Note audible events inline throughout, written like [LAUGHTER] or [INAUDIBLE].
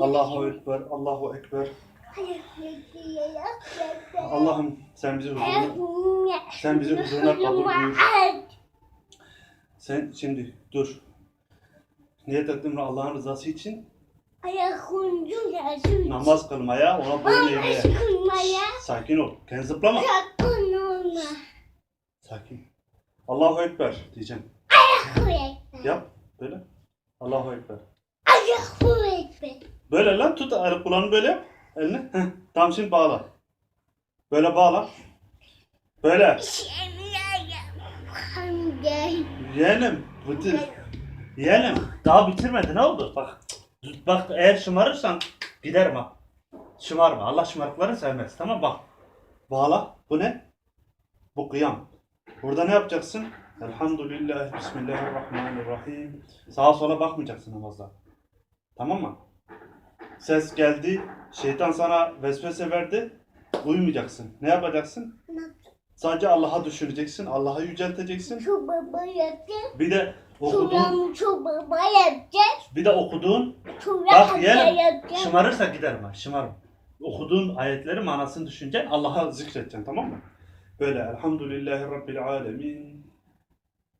Allahu Ekber, Allahu Ekber. Allah'ım sen bizi huzuruna, sen bizi huzuruna kabul buyur. Sen şimdi dur. Niyet ettim Allah'ın rızası için namaz kılmaya, ona boyun eğmeye. Sakin ol. Kendini zıplama. Sakin. Allahu Ekber diyeceğim. Yap böyle. Allahu Ekber. Böyle lan tut kulağını böyle yap. Elini. Heh. Tamam şimdi bağla. Böyle bağla. Böyle. Yeğenim. Bitir. Yeğenim. Daha bitirmedi ne oldu? Bak. Bak eğer şımarırsan giderim ha. Şımarma. Allah şımarıkları sevmez. Tamam bak. Bağla. Bu ne? Bu kıyam. Burada ne yapacaksın? Elhamdülillah, Bismillahirrahmanirrahim. Sağa sola bakmayacaksın namazda. Tamam mı? Ses geldi, şeytan sana vesvese verdi. Uyumayacaksın. Ne yapacaksın? Sadece Allah'a düşüneceksin, Allah'a yücelteceksin. Bir de okuduğun, bir de okuduğun, bak yeğenim, şımarırsa giderim ha, şımarım. Okuduğun ayetleri manasını düşüneceksin, Allah'a zikredeceksin tamam mı? Böyle Elhamdülillahi Rabbil Alemin.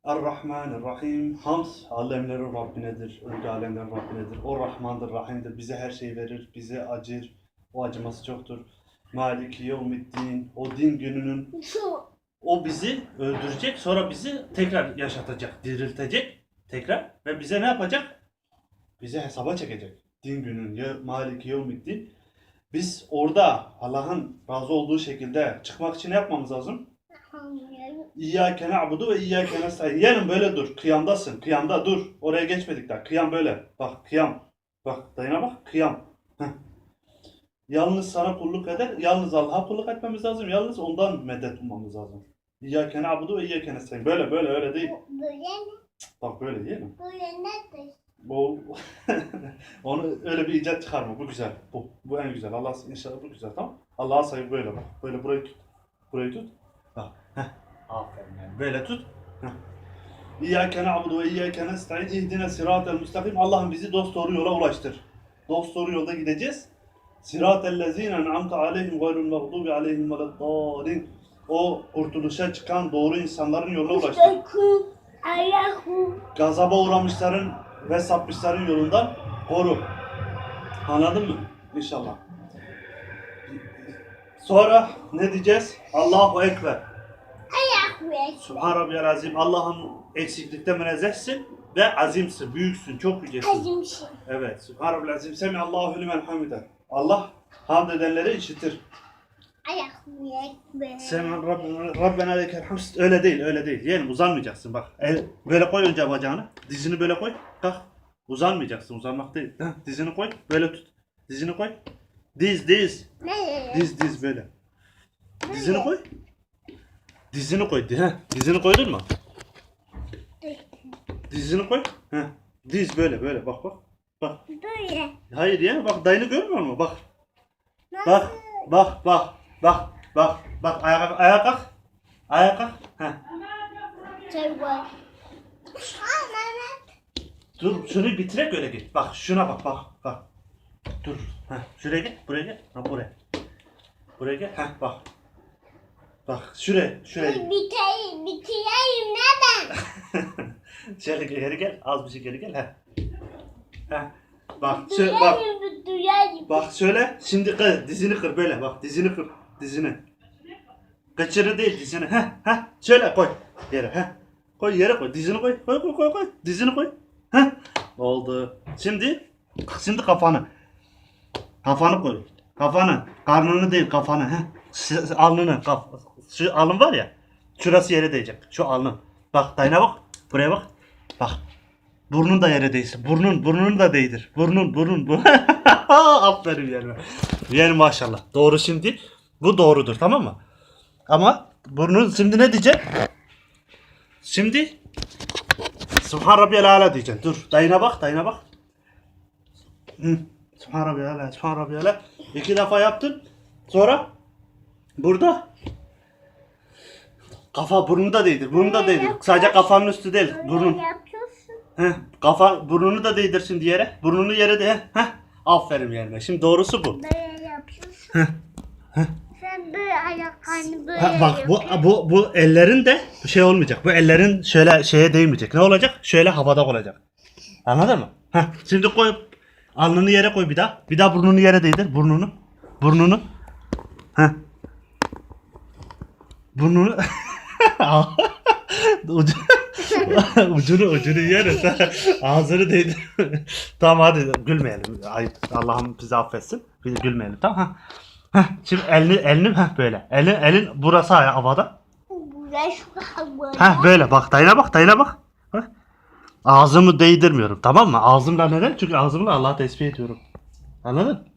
Errahmanirrahim. Hamd alemlerin Rabbinedir. Öncü alemlerin Rabbinedir. O Rahmandır, Rahim'dir. Bize her şeyi verir. Bize acır. O acıması çoktur. Maliki yevmiddin. O din gününün o bizi öldürecek sonra bizi tekrar yaşatacak, diriltecek tekrar ve bize ne yapacak? Bize hesaba çekecek. Din günün ya Maliki yevmiddin. Biz orada Allah'ın razı olduğu şekilde çıkmak için ne yapmamız lazım? İyyâke na'budu ve iyyâke nestaîn. Yarın böyle dur. Kıyamdasın. Kıyamda dur. Oraya geçmedik daha. Kıyam böyle. Bak kıyam. Bak dayına bak. Kıyam. Heh. Yalnız sana kulluk eder. Yalnız Allah'a kulluk etmemiz lazım. Yalnız ondan medet ummamız lazım. İyyâke na'budu ve iyyâke nestaîn. Böyle böyle öyle değil. Bak böyle değil mi? Bu [LAUGHS] onu öyle bir icat çıkarma. Bu güzel. Bu bu en güzel. Allah inşallah bu güzel tamam. Allah'a saygı böyle bak. Böyle burayı tut. Burayı tut. Bak. Heh. Aferin yani. Böyle tut. İyyâke na'budu ve iyyâke nestaîn. İhdine sıratel müstakim. Allah'ım bizi dost doğru yola ulaştır. Dost doğru yolda gideceğiz. Sıratel lezîne en'amte aleyhim gayrul mağdubi aleyhim veleddâlin. O kurtuluşa çıkan doğru insanların yoluna ulaştır. Gazaba uğramışların ve sapmışların yolundan koru. Anladın mı? İnşallah. Sonra ne diyeceğiz? Allahu Ekber. Subhan Rabbiyal Azim. Allah'ın eksiklikte münezzehsin ve azimsin, büyüksün, çok yücesin. Evet. Subhan Rabbiyal Azim. Semi Allahu limen hamide. Allah hamd edenleri işitir. Sen Rabbena, lekel hamd. Öyle değil, öyle değil. Yeğenim uzanmayacaksın bak. El, böyle koy önce bacağını. Dizini böyle koy. Kalk. Uzanmayacaksın. Uzanmak değil. Heh, dizini koy. Böyle tut. Dizini koy. Diz, diz. Diz, diz böyle. Dizini koy. Dizini koy. Heh, dizini koydun mu? Dizini koy. Heh. Diz böyle böyle bak bak. Bak. Hayır ya bak dayını görmüyor musun? Bak. Bak. Bak bak. Bak. Bak. Bak ayağa kalk. Ayağa kalk. Ayağa kalk. Heh. Dur şunu bitirek öyle git. Bak şuna bak bak bak. Dur. Heh. Şuraya git. Buraya git. Ha buraya. Buraya gel. Heh bak. Bak şuraya. Şuraya. git. Bitireyim, bitireyim neden? [LAUGHS] Şöyle geri gel. Az bir şey geri gel. Heh. Heh. Bak. Şöyle, bak. Duyayım. Bak şöyle. Şimdi kır. Dizini kır böyle. Bak dizini kır. Dizini. Kaçırı değil dizini. Heh. Heh. Şöyle koy. Yere. Heh. Koy yere koy. Dizini koy. Koy koy koy koy. Dizini koy. Heh. Oldu. Şimdi. Şimdi kafanı. Kafanı koy. Kafanı. Karnını değil kafanı. Heh. Alnını. Kaf. Şu alın var ya. Şurası yere değecek. Şu alnın. Bak dayına bak. Buraya bak. Bak. Burnun da yere değsin. Burnun, burnunu da değdir. Burnun, burnun. Bu. [LAUGHS] Aferin yerime. Yani maşallah. Doğru şimdi. Bu doğrudur tamam mı? Ama burnun şimdi ne diyeceksin? Şimdi Subhan Rabbiyal Ala diyeceksin. Dur. Dayına bak, dayına bak. Subhan Rabbiyal Ala, Subhan Rabbiyal Ala. İki defa yaptın. Sonra burada kafa burnunu da değdir. Burnunu da değdir. Sadece kafanın üstü değil. Burnun. Ne yapıyorsun? Heh, kafa burnunu da değdir şimdi yere. Burnunu yere de heh. Aferin yerine. Şimdi doğrusu bu. Böyle yapıyorsun. Sen böyle ayaklarını böyle Ha, bak bu, yapıyorsun. bu bu ellerin de şey olmayacak. Bu ellerin şöyle şeye değmeyecek. Ne olacak? Şöyle havada olacak. Anladın mı? Heh, şimdi koy alnını yere koy bir daha. Bir daha burnunu yere değdir. Burnunu. Burnunu. Heh. Burnunu. [LAUGHS] [LAUGHS] Ucu, [LAUGHS] ucunu ucunu sen ağzını değdir. tamam hadi gülmeyelim. Ay, Allah'ım bizi affetsin. Biz gülmeyelim tamam. Heh, şimdi elini elini heh, böyle. Elin elin burası havada. Heh böyle bak dayına bak dayına bak. Heh. Ağzımı değdirmiyorum tamam mı? Ağzımla neden? Çünkü ağzımla Allah'ı tesbih ediyorum. Anladın?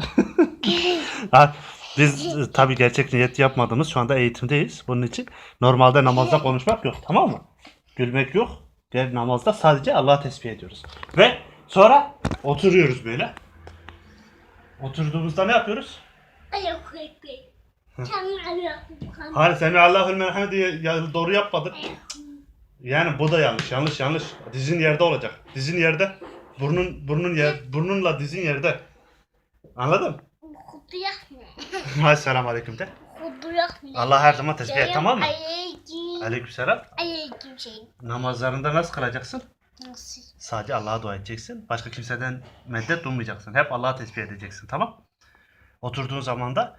[LAUGHS] ha, biz e, tabii gerçek niyet yapmadığımız şu anda eğitimdeyiz. Bunun için normalde namazda konuşmak yok tamam mı? Gülmek yok. Diğer namazda sadece Allah'ı tesbih ediyoruz. Ve sonra oturuyoruz böyle. Oturduğumuzda ne yapıyoruz? Ayak ayak koyuyor. Hayır seni Allahül merhamet diye ya- doğru yapmadık. Yani bu da yanlış, yanlış, yanlış. Dizin yerde olacak. Dizin yerde. Burnun burnun yer, burnunla dizin yerde. Anladın? Kuduyak ne? [LAUGHS] Hadi selam aleyküm de. Allah her zaman tesbih et tamam mı? Aleyküm. Aleyküm şey. Namazlarında nasıl kılacaksın? Nasıl? Sadece Allah'a dua edeceksin. Başka kimseden medet ummayacaksın. Hep Allah'a tesbih edeceksin tamam? Oturduğun zaman da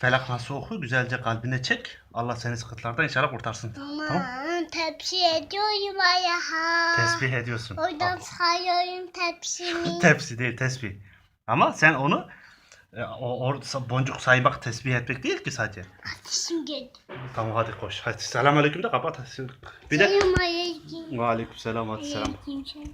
Felak nasıl oku güzelce kalbine çek. Allah seni sıkıntılardan inşallah kurtarsın. Tamam? Aman tepsi ediyorum ayağa. Tesbih ediyorsun. Oradan sayıyorum tepsimi. [LAUGHS] Tepsi değil tesbih. Ama sen onu e, o, o boncuk saymak tesbih etmek değil ki sadece. Ateşim geldi. Tamam hadi koş. Hadi selam aleyküm de kapat. Bir de Selam aleyküm. aleyküm selam hadi selam. Aleyküm selam.